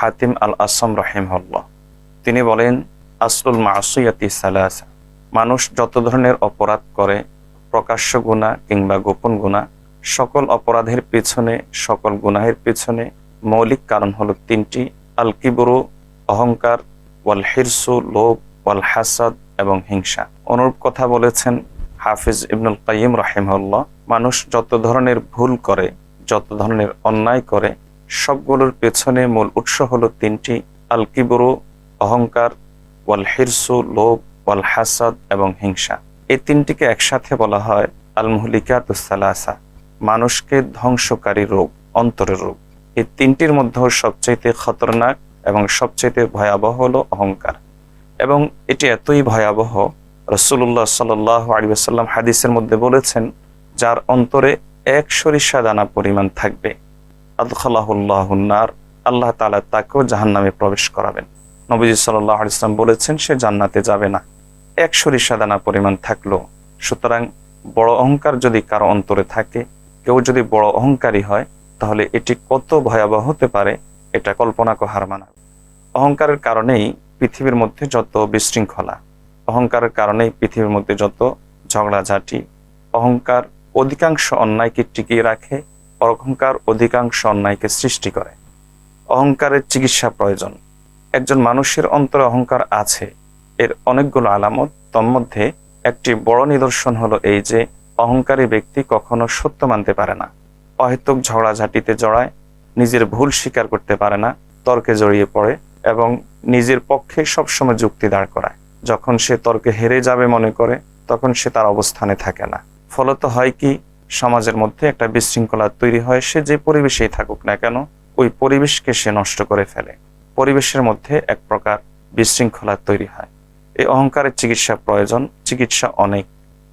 হাতিম আল আসম রহিমহল্লা তিনি বলেন আসলুল মাসুয়াতি সালাসা। মানুষ যত ধরনের অপরাধ করে, প্রকাশ্য গুণা কিংবা গোপন গুণা, সকল অপরাধের পেছনে, সকল গুনাহের পেছনে মৌলিক কারণ হলো তিনটি আল কিবরু অহংকার ওয়াল হিরসু লোভ ওয়াল হাসাদ এবং হিংসা। অনুরূপ কথা বলেছেন হাফিজ ইবনুল কাইম রাহিমহল্লা মানুষ যত ধরনের ভুল করে, যত ধরনের অন্যায় করে সবগুলোর পেছনে মূল উৎস হলো তিনটি আল কিবরু অহংকার ওয়াল হিরসু লোভ ওয়াল হাসাদ এবং হিংসা। এই তিনটিকে একসাথে বলা হয় আল মুহলিকাতুসালাসা মানুষকে ধ্বংসকারী রোগ অন্তরের রোগ এই তিনটির মধ্যে সবচাইতে খতরনাক এবং সবচাইতে ভয়াবহ হলো অহংকার। এবং এটি এতই ভয়াবহ রসুল্লাহ সাল আলিবাসাল্লাম হাদিসের মধ্যে বলেছেন, যার অন্তরে এক সরিষা দানা পরিমাণ থাকবে। আদখালাহুল্লাহনার আল্লাহ তালা তাকেও জাহান নামে প্রবেশ করাবেন। নবীজি সাল্লাহ ইসলাম বলেছেন, সে জান্নাতে যাবে না। এক সরিষা দানা পরিমাণ থাকল। সুতরাং বড় অহংকার যদি কারও অন্তরে থাকে, কেউ যদি বড় অহংকারী হয়, তাহলে এটি কত ভয়াবহ হতে পারে, এটা কল্পনা হার মানাবে অহংকারের কারণেই পৃথিবীর মধ্যে যত বিশৃঙ্খলা, অহংকারের কারণেই পৃথিবীর মধ্যে যত ঝগড়াঝাটি, অহংকার অধিকাংশ অন্যায়কে টিকিয়ে রাখে অহংকার অধিকাংশ অন্যায়কে সৃষ্টি করে। অহংকারের চিকিৎসা প্রয়োজন। একজন মানুষের অন্তরে অহংকার আছে। এর অনেকগুলো আলামত। তন্মধ্যে একটি বড় নিদর্শন হলো এই যে, অহংকারী ব্যক্তি কখনো সত্য মানতে পারে না। অহেতুক ঝগড়াঝাটিতে জড়ায়, নিজের ভুল স্বীকার করতে পারে না, তর্কে জড়িয়ে পড়ে এবং নিজের পক্ষে সবসময় যুক্তি দাঁড় করায়। যখন সে তর্কে হেরে যাবে মনে করে, তখন সে তার অবস্থানে থাকে না। ফলত হয় কি? সমাজের মধ্যে একটা বিশৃঙ্খলা তৈরি হয়, সে যে পরিবেশেই থাকুক না কেন, ওই পরিবেশকে সে নষ্ট করে ফেলে। পরিবেশের মধ্যে এক প্রকার বিশৃঙ্খলা তৈরি হয়। এই অহংকারের চিকিৎসা প্রয়োজন, চিকিৎসা অনেক।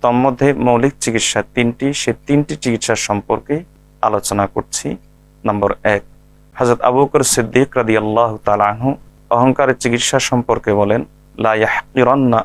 তন্মধ্যে মৌলিক চিকিৎসা তিনটি, সে তিনটি চিকিৎসা সম্পর্কে আলোচনা করছি। নম্বর এক হজরত আবু বকর সিদ্দিক রাদি আল্লাহ তালাহু অহংকারের চিকিৎসা সম্পর্কে বলেন, লা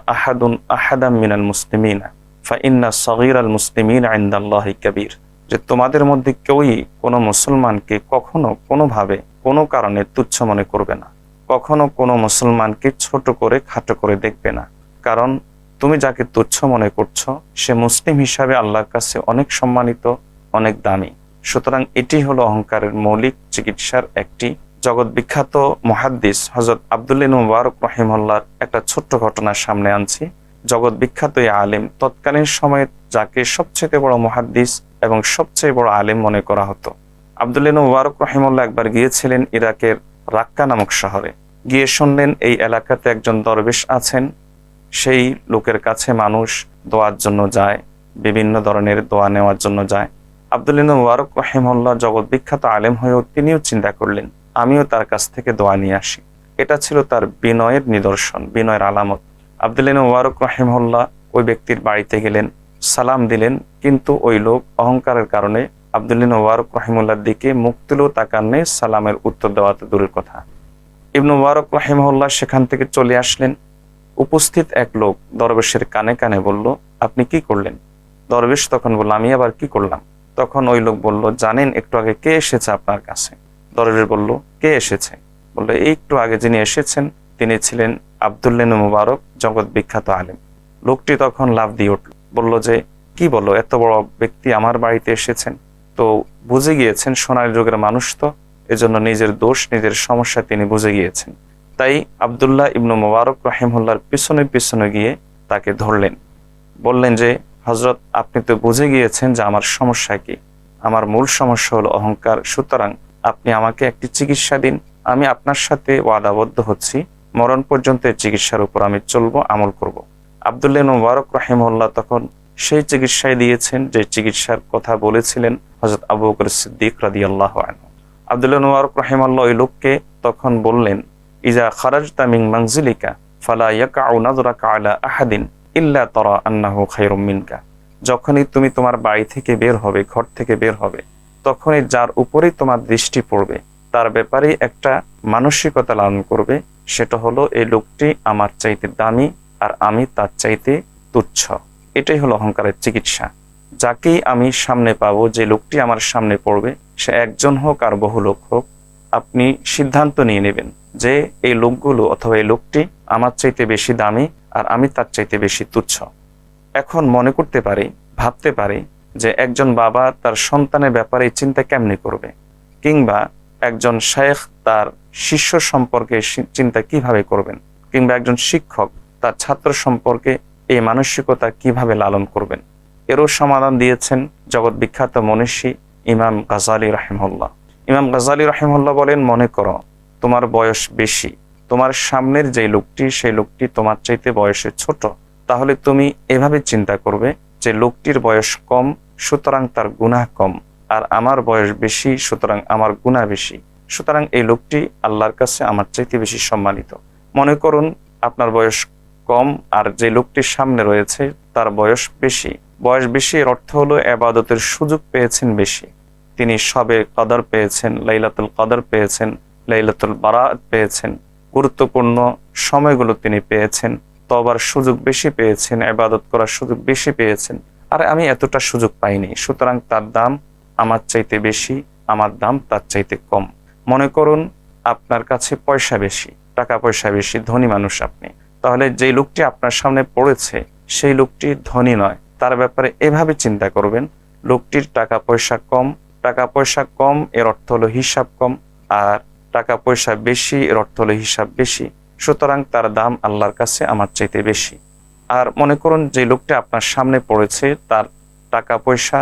আহাদুন আহাদাম মিনাল মুসলিমিনা। ফাইন্না সগীর আল মুসলিমিন আইন্দাল্লাহ কবির। যে তোমাদের মধ্যে কেউই কোনো মুসলমানকে কখনো কোনোভাবে, কোনো কারণে তুচ্ছ মনে করবে না। কখনো কোনো মুসলমানকে ছোট করে, খাটো করে দেখবে না। কারণ তুমি যাকে তুচ্ছ মনে করছ, সে মুসলিম হিসাবে আল্লাহর কাছে অনেক সম্মানিত, অনেক দামি। সুতরাং এটি হলো অহংকারের মৌলিক চিকিৎসার একটি জগৎ বিখ্যাত মহাদ্দিস হজরত আবদুল্লিন মুবারক রহিমল্লার একটা ছোট্ট ঘটনা সামনে আনছি। জগৎ বিখ্যাত আলেম তৎকালীন সময়ে যাকে সবচেয়ে বড় মহাদ্দিস এবং সবচেয়ে বড় আলেম মনে করা হতো। আবদুল্লিন মুবারক রহিমল্লাহ একবার গিয়েছিলেন ইরাকের রাক্কা নামক শহরে। গিয়ে শুনলেন এই এলাকাতে একজন দরবেশ আছেন। সেই লোকের কাছে মানুষ দোয়ার জন্য যায়, বিভিন্ন ধরনের দোয়া নেওয়ার জন্য যায়। আবদুল্লিন মুবারক রহিমল্লাহ জগৎ বিখ্যাত আলেম হয়েও তিনিও চিন্তা করলেন, আমিও তার কাছ থেকে দোয়া নিয়ে আসি। এটা ছিল তার বিনয়ের নিদর্শন, বিনয়ের আলামত। আবদুল্লিন মুবারক রহিমল্লাহ ওই ব্যক্তির বাড়িতে গেলেন, সালাম দিলেন, কিন্তু ওই লোক অহংকারের কারণে আবদুল্লিন মুবারক রহিমুল্লার দিকে মুখ তুলেও নেই, সালামের উত্তর দেওয়াতে দূরের কথা। ইবনু মুবারক রহিমহল্লা সেখান থেকে চলে আসলেন। উপস্থিত এক লোক দরবেশের কানে কানে বলল, আপনি কি করলেন? দরবেশ তখন বলল, আমি আবার কি করলাম? তখন ওই লোক বলল, জানেন, একটু আগে কে এসেছে আপনার কাছে? দরবেশ বলল, কে এসেছে? বলল একটু আগে যিনি এসেছেন, তিনি ছিলেন আবদুল্লিন মুবারক জগৎ বিখ্যাত আলেম। লোকটি তখন লাভ দিয়ে উঠল। বলল যে, কি বলো, এত বড় ব্যক্তি আমার বাড়িতে এসেছেন? তো বুঝে গিয়েছেন সোনার যুগের মানুষ তো, এজন্য নিজের দোষ, নিজের সমস্যা তিনি বুঝে গিয়েছেন। তাই আবদুল্লাহ ইবনু মুবারক রাহিমুল্লার পিছনে পিছনে গিয়ে তাকে ধরলেন। বললেন যে হজরত আপনি তো বুঝে গিয়েছেন যে আমার সমস্যা কি। আমার মূল সমস্যা হলো অহংকার। সুতরাং আপনি আমাকে একটি চিকিৎসা দিন। আমি আপনার সাথে ওয়াদাবদ্ধ হচ্ছি। মরণ পর্যন্ত চিকিৎসার উপর আমি চলবো, আমল করব। আবদুল্লাহ মুবারক রাহিমুল্লাহ তখন সেই চিকিৎসায় দিয়েছেন, যে চিকিৎসার কথা বলেছিলেন হজরত আবু বকর সিদ্দিক রাদি আল্লাহ আবদুল্লাহ মুবারক রাহিমাল্লাহ ওই লোককে তখন বললেন, ইজা খারাজ তামিং মাংজিলিকা ফালা ইয়াকাউ নাজরাকা আলা আহাদিন ইল্লা তরা আন্নাহু খায়রুম মিনকা যখনই তুমি তোমার বাড়ি থেকে বের হবে, ঘর থেকে বের হবে, তখনই যার উপরেই তোমার দৃষ্টি পড়বে, তার ব্যাপারে একটা মানসিকতা লালন করবে সেটা হলো, এই লোকটি আমার চাইতে দামি আর আমি তার চাইতে তুচ্ছ। এটাই হলো অহংকারের চিকিৎসা। যাকেই আমি সামনে পাবো, যে লোকটি আমার সামনে পড়বে, সে একজন হোক আর বহু লোক হোক, আপনি সিদ্ধান্ত নিয়ে নেবেন যে এই লোকগুলো অথবা এই লোকটি আমার চাইতে বেশি দামি আর আমি তার চাইতে বেশি তুচ্ছ। এখন মনে করতে পারি, ভাবতে পারি যে একজন বাবা তার সন্তানের ব্যাপারে চিন্তা কেমনি করবে? কিংবা একজন শেখ তার শিষ্য সম্পর্কে চিন্তা কীভাবে করবেন? কিংবা একজন শিক্ষক তার ছাত্র সম্পর্কে এই মানসিকতা কীভাবে লালন করবেন? এরও সমাধান দিয়েছেন জগৎ বিখ্যাত মনীষী ইমাম গাজালি রাহিমুল্লাহ ইমাম গাজালি রাহিমুল্লাহ বলেন, মনে করো, তোমার বয়স বেশি। তোমার সামনের যে লোকটি, সেই লোকটি তোমার চাইতে বয়সে ছোট। তাহলে তুমি এভাবে চিন্তা করবে যে লোকটির বয়স কম, সুতরাং তার গুনাহ কম। আর আমার বয়স বেশি, সুতরাং আমার গুণা বেশি। সুতরাং এই লোকটি আল্লাহর কাছে আমার চাইতে বেশি সম্মানিত। মনে করুন, আপনার বয়স কম আর যে লোকটির সামনে রয়েছে, তার বয়স বেশি। বয়স বেশি এর অর্থ হলো এবাদতের সুযোগ পেয়েছেন বেশি। তিনি সবে কদর পেয়েছেন, লাইলাতুল কদর পেয়েছেন, লাইলাতুল বারাত পেয়েছেন। গুরুত্বপূর্ণ সময়গুলো তিনি পেয়েছেন। তবার সুযোগ বেশি পেয়েছেন, এবাদত করার সুযোগ বেশি পেয়েছেন। আর আমি এতটা সুযোগ পাইনি, সুতরাং তার দাম আমার চাইতে বেশি, আমার দাম তার চাইতে কম। মনে করুন, আপনার কাছে পয়সা বেশি, টাকা পয়সা বেশি, ধনী মানুষ আপনি। তাহলে যে লোকটি আপনার সামনে পড়েছে, সেই লোকটি ধনী নয়। তার ব্যাপারে এভাবে চিন্তা করবেন, লোকটির টাকা পয়সা কম, টাকা পয়সা কম, এর অর্থ হলো হিসাব কম, আর টাকা পয়সা বেশি, এর অর্থ হলো হিসাব বেশি। সুতরাং তার দাম আল্লাহর কাছে আমার চাইতে বেশি। আর মনে করুন যে লোকটি আপনার সামনে পড়েছে, তার টাকা পয়সা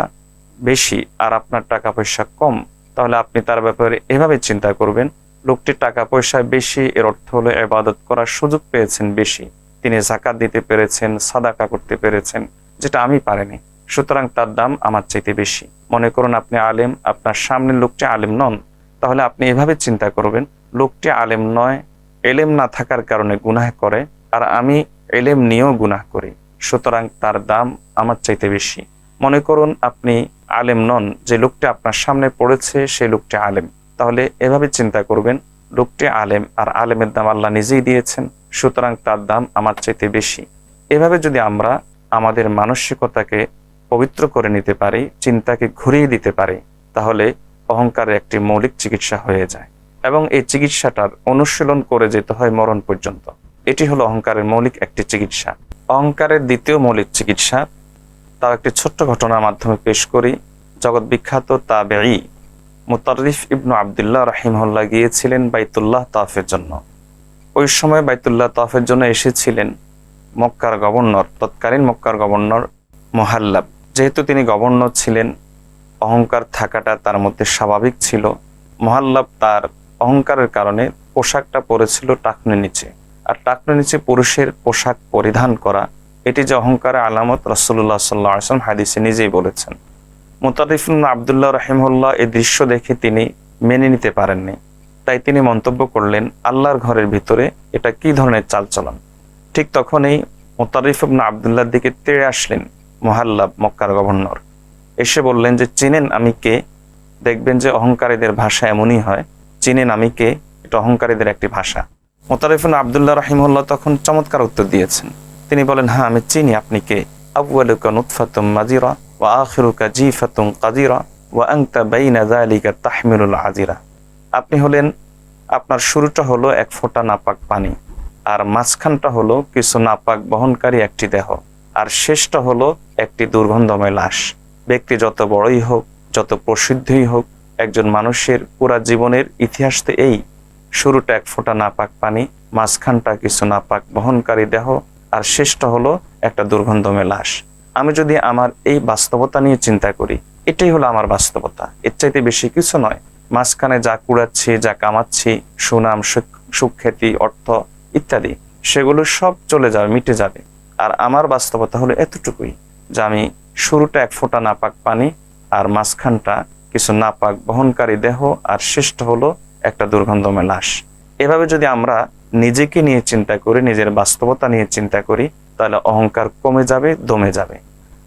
বেশি আর আপনার টাকা পয়সা কম, তাহলে আপনি তার ব্যাপারে এভাবে চিন্তা করবেন। লোকটির টাকা পয়সা বেশি, এর অর্থ হলো এবাদত করার সুযোগ পেয়েছেন বেশি। তিনি জাকাত দিতে পেরেছেন, সাদাকা করতে পেরেছেন, যেটা আমি পারিনি। সুতরাং তার দাম আমার চাইতে বেশি। মনে করুন আপনি আলেম, আপনার সামনের লোকটি আলেম নন, তাহলে আপনি এভাবে চিন্তা করবেন, লোকটি আলেম নয়, এলেম না থাকার কারণে গুনাহ করে, আর আমি এলেম নিয়েও গুনাহ করি। সুতরাং তার দাম আমার চাইতে বেশি। মনে করুন আপনি আলেম নন, যে লোকটি আপনার সামনে পড়েছে সেই লোকটি আলেম। তাহলে এভাবে চিন্তা করবেন, লোকটি আলেম আর আলেমের দাম আল্লাহ নিজেই দিয়েছেন, সুতরাং তার দাম আমার চাইতে বেশি। এভাবে যদি আমরা আমাদের মানসিকতাকে পবিত্র করে নিতে পারি, চিন্তাকে ঘুরিয়ে দিতে পারি, তাহলে অহংকারের একটি মৌলিক চিকিৎসা হয়ে যায় এবং এই চিকিৎসাটার অনুশীলন করে যেতে হয় মরণ পর্যন্ত। এটি হলো অহংকারের মৌলিক একটি চিকিৎসা। অহংকারের দ্বিতীয় মৌলিক চিকিৎসা তার একটি ছোট্ট ঘটনার মাধ্যমে পেশ করি। জগৎ বিখ্যাত তাবেঈ মুতারিফ ইবনু আবদুল্লাহ রাহিমহল্লা গিয়েছিলেন বাইতুল্লাহ তাফের জন্য। ওই সময় বাইতুল্লাহ তাফের জন্য এসেছিলেন মক্কার গভর্নর, তৎকালীন মক্কার গভর্নর মোহাল্লাব। যেহেতু তিনি গভর্নর ছিলেন, অহংকার থাকাটা তার মধ্যে স্বাভাবিক ছিল। মোহাল্লাব তার অহংকারের কারণে পোশাকটা পরেছিল টাকনের নিচে আর টাকনের নিচে পুরুষের পোশাক পরিধান করা এটি যে অহংকারের আলামত রসুল্লাহ সাল্লাহ আসলাম হাদিসে নিজেই বলেছেন। মুতারিফুল আবদুল্লাহ রহিমুল্লাহ এই দৃশ্য দেখে তিনি মেনে নিতে পারেননি। তাই তিনি মন্তব্য করলেন, আল্লাহর ঘরের ভিতরে এটা কি ধরনের চালচলন? ঠিক তখনই মোতারিফ ইবনা আবদুল্লাহর দিকে তেড়ে আসলেন মোহাল্লাব, মক্কার গভর্নর। এসে বললেন যে, চিনেন আমি কে? দেখবেন যে অহংকারীদের ভাষা এমনই হয়, চিনেন আমি কে? এটা অহংকারীদের একটি ভাষা। মোতারিফুন আবদুল্লাহ রাহিমুল্লাহ তখন চমৎকার উত্তর দিয়েছেন। তিনি বলেন হ্যাঁ আমি চিনি আপনি কে। মাজিরা আপনি হলেন, আপনার শুরুটা হলো এক ফোঁটা নাপাক পানি, আর মাঝখানটা হলো কিছু নাপাক বহনকারী একটি দেহ, আর শেষটা হলো একটি দুর্গন্ধময় লাশ। ব্যক্তি যত বড়ই হোক, যত প্রসিদ্ধই হোক, একজন মানুষের পুরা জীবনের ইতিহাসতে এই। শুরুটা এক ফোঁটা নাপাক পানি, মাঝখানটা কিছু নাপাক বহনকারী দেহ আর শেষটা হলো একটা দুর্গন্ধময় লাশ আমি যদি আমার এই বাস্তবতা নিয়ে চিন্তা করি, এটাই হলো আমার বাস্তবতা। এর চাইতে বেশি কিছু নয়। মাঝখানে যা কুড়াচ্ছি, যা কামাচ্ছি, সুনাম সুখ্যাতি, অর্থ ইত্যাদি, সেগুলো সব চলে যাবে, মিটে যাবে। আর আমার বাস্তবতা হলো এতটুকুই যে আমি শুরুটা এক ফোঁটা নাপাক পানি আর মাঝখানটা কিছু নাপাক বহনকারী দেহ আর শেষটা হলো একটা দুর্গন্ধময় লাশ এভাবে যদি আমরা নিজেকে নিয়ে চিন্তা করি, নিজের বাস্তবতা নিয়ে চিন্তা করি, তাহলে অহংকার কমে যাবে, দমে যাবে।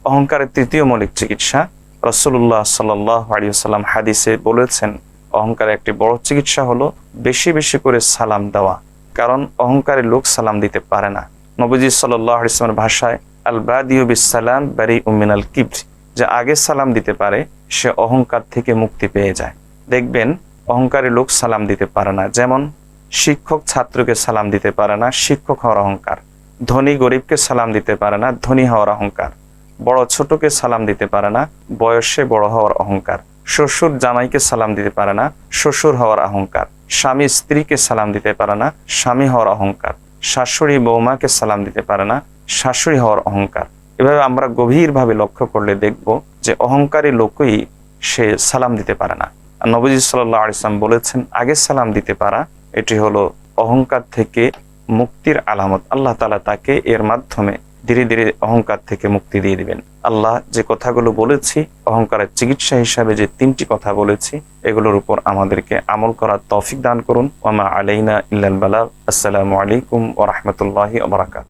অহংকারের তৃতীয় মৌলিক চিকিৎসা রসুল্লাহ সাল্লাম হাদিসে বলেছেন, অহংকারের একটি বড় চিকিৎসা হলো বেশি বেশি করে সালাম দেওয়া, কারণ অহংকারের লোক সালাম দিতে পারে না। নবজি সাল্লাহ ইসলামের ভাষায় আল বাদিউ বিসালাম বারি উমিনাল কিবর যে আগে সালাম দিতে পারে, সে অহংকার থেকে মুক্তি পেয়ে যায়। দেখবেন অহংকারী লোক সালাম দিতে পারে না। যেমন শিক্ষক ছাত্রকে সালাম দিতে পারে না, শিক্ষক হওয়ার অহংকার। ধনী গরিবকে সালাম দিতে পারে না, ধনী হওয়ার অহংকার। বড় ছোটকে সালাম দিতে পারে না, বয়সে বড় হওয়ার অহংকার। শ্বশুর জামাইকে সালাম দিতে পারে না, শ্বশুর হওয়ার অহংকার। স্বামী স্ত্রীকে সালাম দিতে পারে না, স্বামী হওয়ার অহংকার। শাশুড়ি বৌমাকে সালাম দিতে পারে না, শাশুড়ি হওয়ার অহংকার। এভাবে আমরা গভীরভাবে লক্ষ্য করলে দেখব যে অহংকারী লোকই সে সালাম দিতে পারে না। নবজি সাল্লাহ আলিয়াম বলেছেন, আগে সালাম দিতে পারা এটি হলো অহংকার থেকে মুক্তির আলামত। আল্লাহ তালা তাকে এর মাধ্যমে ধীরে ধীরে অহংকার থেকে মুক্তি দিয়ে দিবেন। আল্লাহ যে কথাগুলো বলেছি, অহংকারের চিকিৎসা হিসাবে যে তিনটি কথা বলেছি, এগুলোর উপর আমাদেরকে আমল করার তৌফিক দান করুন। ওমা আলাইনা ইল্লাল আসসালামু আলাইকুম ও রাহমাতুল্লাহি ওয়া বারাকাতুহু।